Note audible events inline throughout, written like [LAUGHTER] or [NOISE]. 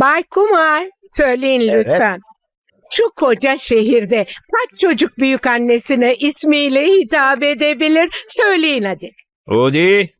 Bay Kumar, söyleyin Evet. lütfen. Şu koca şehirde kaç çocuk büyük annesine ismiyle hitap edebilir? Söyleyin hadi. Odi.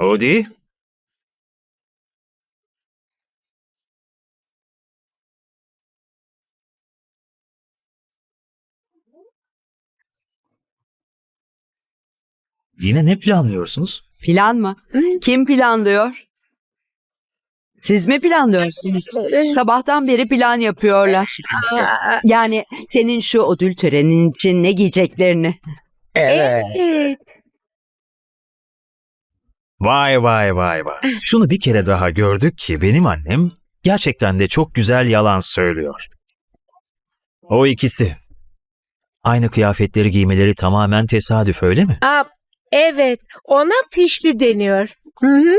Odi. Yine ne planlıyorsunuz? Plan mı? Kim planlıyor? Siz mi planlıyorsunuz? Sabahtan beri plan yapıyorlar. Yani senin şu ödül törenin için ne giyeceklerini. Evet. Evet. Vay vay vay vay. Şunu bir kere daha gördük ki benim annem gerçekten de çok güzel yalan söylüyor. O ikisi. Aynı kıyafetleri giymeleri tamamen tesadüf öyle mi? Aa, evet, ona pişti deniyor. Hı hı.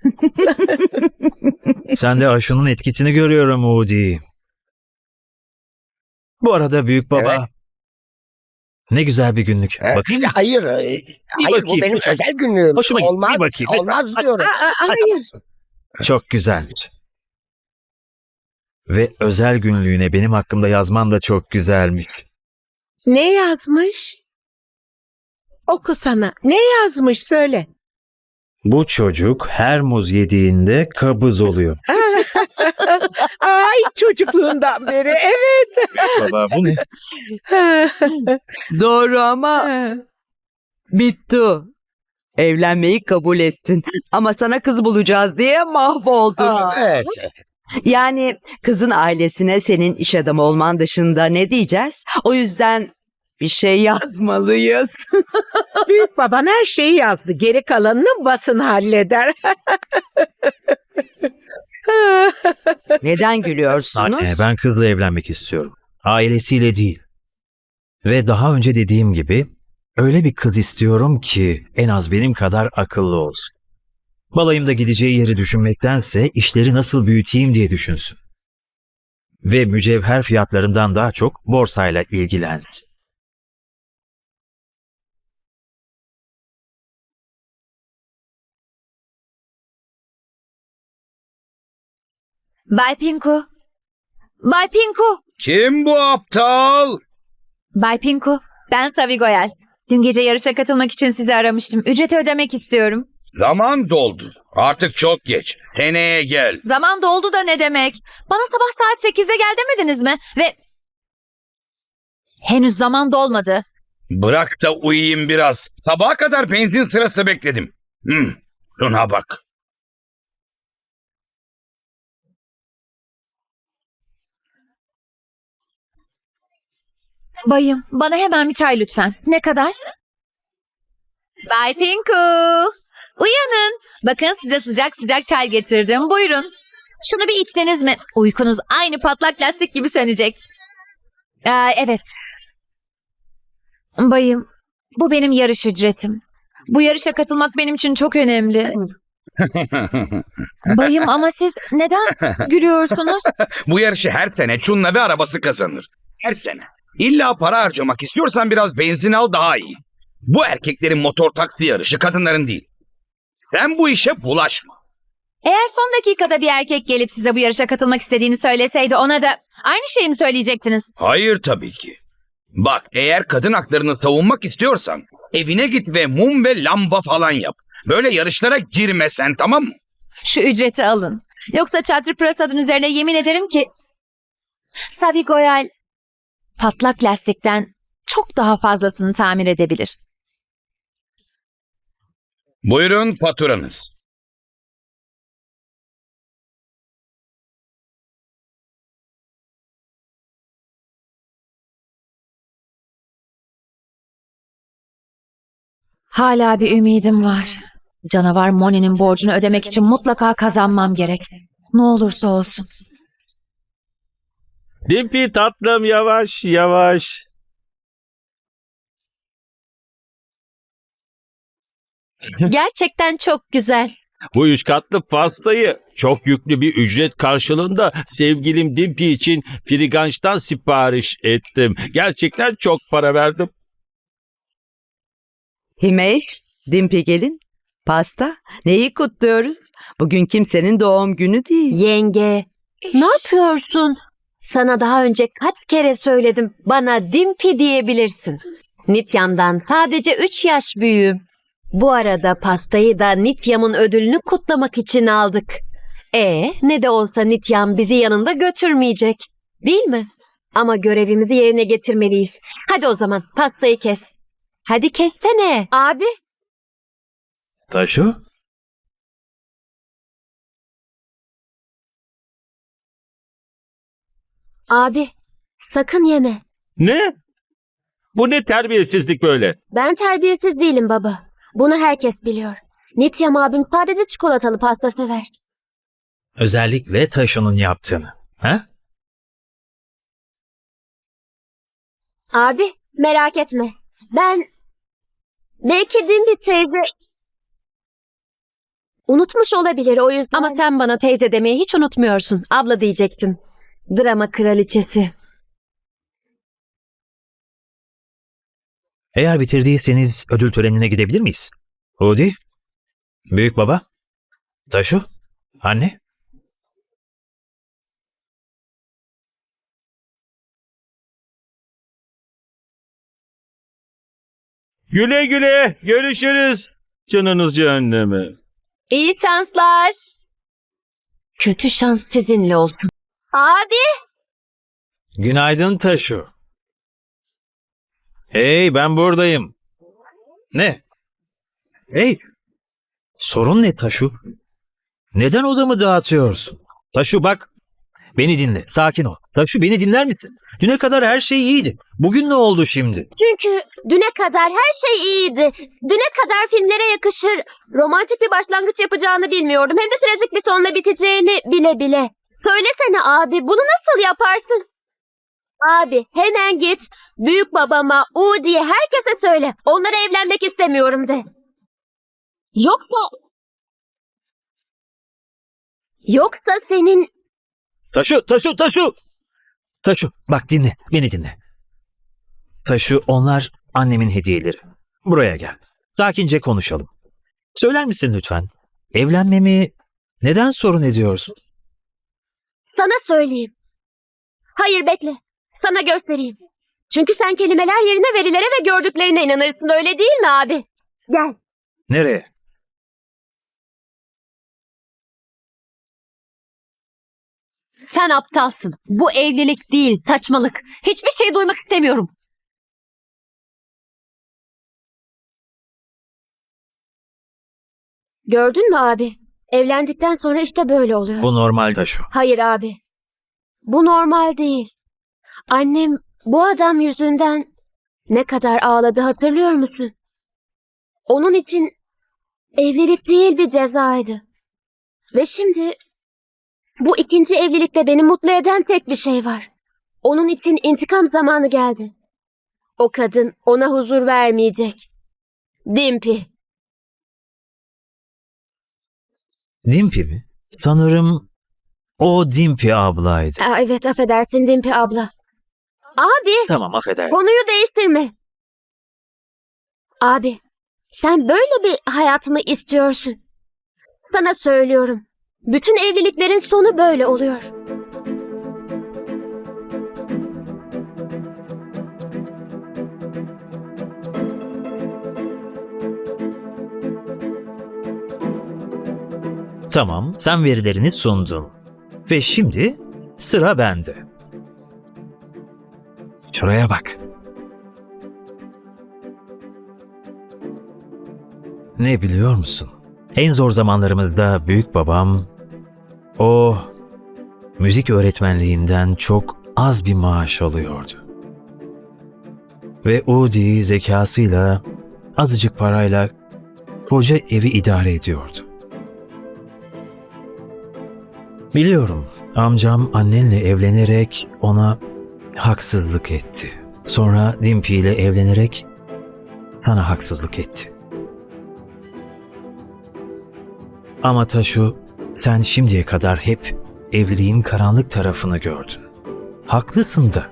[LAUGHS] Sen de aşının etkisini görüyorum Udi. Bu arada büyük baba. Evet. Ne güzel bir günlük. Evet. Bakayım mı? Hayır. Hayır bu bakayım. benim özel günlüğüm. Hoşuma gitti, Olmaz. bir bakayım. Olmaz diyorum. Aa, aa, hayır. Çok güzelmiş. Ve özel günlüğüne benim hakkımda yazman da çok güzelmiş. Ne yazmış? Oku sana. Ne yazmış söyle. Bu çocuk her muz yediğinde kabız oluyor. [LAUGHS] Ay çocukluğundan beri evet. baba bu ne? Doğru ama [LAUGHS] Bittu. Evlenmeyi kabul ettin. Ama sana kız bulacağız diye mahvoldun. Aa. Evet. Yani kızın ailesine senin iş adamı olman dışında ne diyeceğiz? O yüzden bir şey yazmalıyız. [LAUGHS] Büyük baban her şeyi yazdı. Geri kalanını basın halleder. [LAUGHS] Neden gülüyorsunuz? Anne ben kızla evlenmek istiyorum. Ailesiyle değil. Ve daha önce dediğim gibi öyle bir kız istiyorum ki en az benim kadar akıllı olsun. Balayımda gideceği yeri düşünmektense işleri nasıl büyüteyim diye düşünsün. Ve mücevher fiyatlarından daha çok borsayla ilgilensin. Bay Pinku. Bay Pinku. Kim bu aptal? Bay Pinku. Ben Savi Goyal. Dün gece yarışa katılmak için sizi aramıştım. Ücreti ödemek istiyorum. Zaman doldu. Artık çok geç. Seneye gel. Zaman doldu da ne demek? Bana sabah saat 8'de gel demediniz mi? Ve... Henüz zaman dolmadı. Bırak da uyuyayım biraz. Sabaha kadar benzin sırası bekledim. Hmm, şuna bak. Bayım, bana hemen bir çay lütfen. Ne kadar? Bay Pinku. Uyanın. Bakın size sıcak sıcak çay getirdim. Buyurun. Şunu bir içtiniz mi? Uykunuz aynı patlak lastik gibi sönecek. Aa, evet. Bayım, bu benim yarış ücretim. Bu yarışa katılmak benim için çok önemli. [LAUGHS] Bayım ama siz neden gülüyorsunuz? [LAUGHS] bu yarışı her sene Çunla ve arabası kazanır. Her sene. İlla para harcamak istiyorsan biraz benzin al daha iyi. Bu erkeklerin motor taksi yarışı kadınların değil. Sen bu işe bulaşma. Eğer son dakikada bir erkek gelip size bu yarışa katılmak istediğini söyleseydi ona da aynı şeyi mi söyleyecektiniz? Hayır tabii ki. Bak eğer kadın haklarını savunmak istiyorsan evine git ve mum ve lamba falan yap. Böyle yarışlara girmesen tamam mı? Şu ücreti alın. Yoksa Çatri Prasad'ın üzerine yemin ederim ki Savi Goyal patlak lastikten çok daha fazlasını tamir edebilir. Buyurun faturanız. Hala bir ümidim var. Canavar Moni'nin borcunu ödemek için mutlaka kazanmam gerek. Ne olursa olsun. Dimpi tatlım yavaş yavaş. [LAUGHS] Gerçekten çok güzel. Bu üç katlı pastayı çok yüklü bir ücret karşılığında sevgilim Dimpi için Friganç'tan sipariş ettim. Gerçekten çok para verdim. Himeş, Dimpi gelin. Pasta? Neyi kutluyoruz? Bugün kimsenin doğum günü değil. Yenge, ne yapıyorsun? Sana daha önce kaç kere söyledim. Bana Dimpi diyebilirsin. Nityam'dan sadece 3 yaş büyüğüm. Bu arada pastayı da Nityam'ın ödülünü kutlamak için aldık. E ne de olsa Nityam bizi yanında götürmeyecek. Değil mi? Ama görevimizi yerine getirmeliyiz. Hadi o zaman pastayı kes. Hadi kessene. Abi. Taşu? Abi, sakın yeme. Ne? Bu ne terbiyesizlik böyle? Ben terbiyesiz değilim baba. Bunu herkes biliyor. Nityam abim sadece çikolatalı pasta sever. Özellikle Taşu'nun yaptığını. Ha? Abi, merak etme. Ben... Belki Dimbi teyze... Unutmuş olabilir o yüzden... Ama sen bana teyze demeyi hiç unutmuyorsun. Abla diyecektin. Drama kraliçesi. Eğer bitirdiyseniz ödül törenine gidebilir miyiz? Hudi? Büyük baba? Taşu? Anne? Güle güle görüşürüz. Canınız cehenneme. İyi şanslar. Kötü şans sizinle olsun. Abi! Günaydın Taşu. Hey ben buradayım. Ne? Hey. Sorun ne Taşu? Neden odamı dağıtıyorsun? Taşu bak. Beni dinle. Sakin ol. Taşu beni dinler misin? Düne kadar her şey iyiydi. Bugün ne oldu şimdi? Çünkü düne kadar her şey iyiydi. Düne kadar filmlere yakışır. Romantik bir başlangıç yapacağını bilmiyordum. Hem de trajik bir sonla biteceğini bile bile. Söylesene abi, bunu nasıl yaparsın? Abi, hemen git. Büyük babama, U diye herkese söyle. Onlara evlenmek istemiyorum de. Yoksa... Yoksa senin Taşu, Taşu, Taşu. Taşu, bak dinle, beni dinle. Taşu, onlar annemin hediyeleri. Buraya gel. Sakince konuşalım. Söyler misin lütfen? Evlenmemi neden sorun ediyorsun? Sana söyleyeyim. Hayır bekle. Sana göstereyim. Çünkü sen kelimeler yerine verilere ve gördüklerine inanırsın öyle değil mi abi? Gel. Nereye? Sen aptalsın. Bu evlilik değil, saçmalık. Hiçbir şey duymak istemiyorum. Gördün mü abi? Evlendikten sonra işte böyle oluyor. Bu normal Taşu. Hayır abi. Bu normal değil. Annem bu adam yüzünden ne kadar ağladı hatırlıyor musun? Onun için evlilik değil bir cezaydı. Ve şimdi bu ikinci evlilikte beni mutlu eden tek bir şey var. Onun için intikam zamanı geldi. O kadın ona huzur vermeyecek. Dimpi. Dimpi mi? Sanırım o Dimpi ablaydı. Aa, evet affedersin Dimpi abla. Abi Tamam affedersin. konuyu değiştirme. Abi sen böyle bir hayat mı istiyorsun? Sana söylüyorum. Bütün evliliklerin sonu böyle oluyor. Tamam, sen verilerini sundun. Ve şimdi sıra bende. Şuraya bak. Ne biliyor musun? En zor zamanlarımızda büyük babam o müzik öğretmenliğinden çok az bir maaş alıyordu. Ve Udi zekasıyla azıcık parayla koca evi idare ediyordu. Biliyorum. Amcam annenle evlenerek ona haksızlık etti. Sonra Dimpi ile evlenerek sana haksızlık etti. Ama Taşu, sen şimdiye kadar hep evliliğin karanlık tarafını gördün. Haklısın da.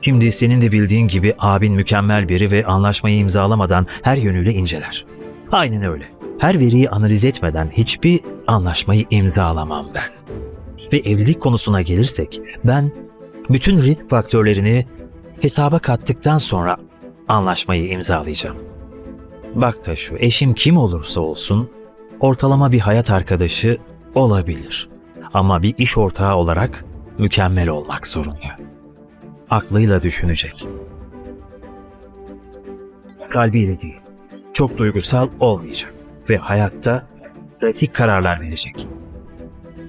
Şimdi senin de bildiğin gibi abin mükemmel biri ve anlaşmayı imzalamadan her yönüyle inceler. Aynen öyle. Her veriyi analiz etmeden hiçbir anlaşmayı imzalamam ben. Ve evlilik konusuna gelirsek ben bütün risk faktörlerini hesaba kattıktan sonra anlaşmayı imzalayacağım. Bak da şu eşim kim olursa olsun ortalama bir hayat arkadaşı olabilir. Ama bir iş ortağı olarak mükemmel olmak zorunda. Aklıyla düşünecek. Kalbiyle değil. Çok duygusal olmayacak ve hayatta pratik kararlar verecek.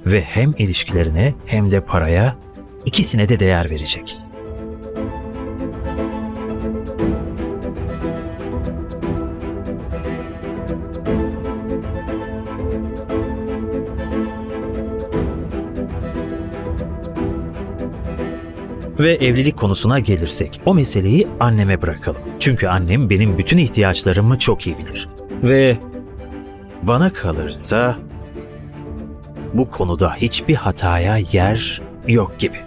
Ve hem ilişkilerine hem de paraya ikisine de değer verecek. Ve evlilik konusuna gelirsek o meseleyi anneme bırakalım. Çünkü annem benim bütün ihtiyaçlarımı çok iyi bilir. Ve bana kalırsa bu konuda hiçbir hataya yer yok gibi.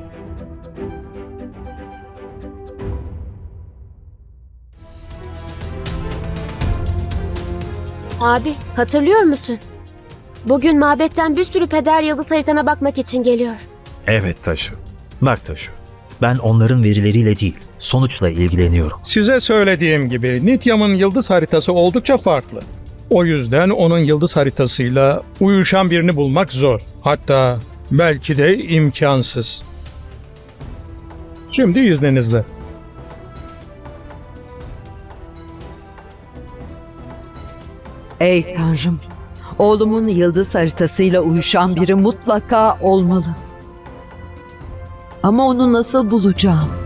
Abi hatırlıyor musun? Bugün mabetten bir sürü peder yıldız haritana bakmak için geliyor. Evet Taşu. Bak Taşu. Ben onların verileriyle değil, sonuçla ilgileniyorum. Size söylediğim gibi Nityam'ın yıldız haritası oldukça farklı. O yüzden onun yıldız haritasıyla uyuşan birini bulmak zor. Hatta belki de imkansız. Şimdi izninizle. Ey Tanrım! Oğlumun yıldız haritasıyla uyuşan biri mutlaka olmalı. Ama onu nasıl bulacağım?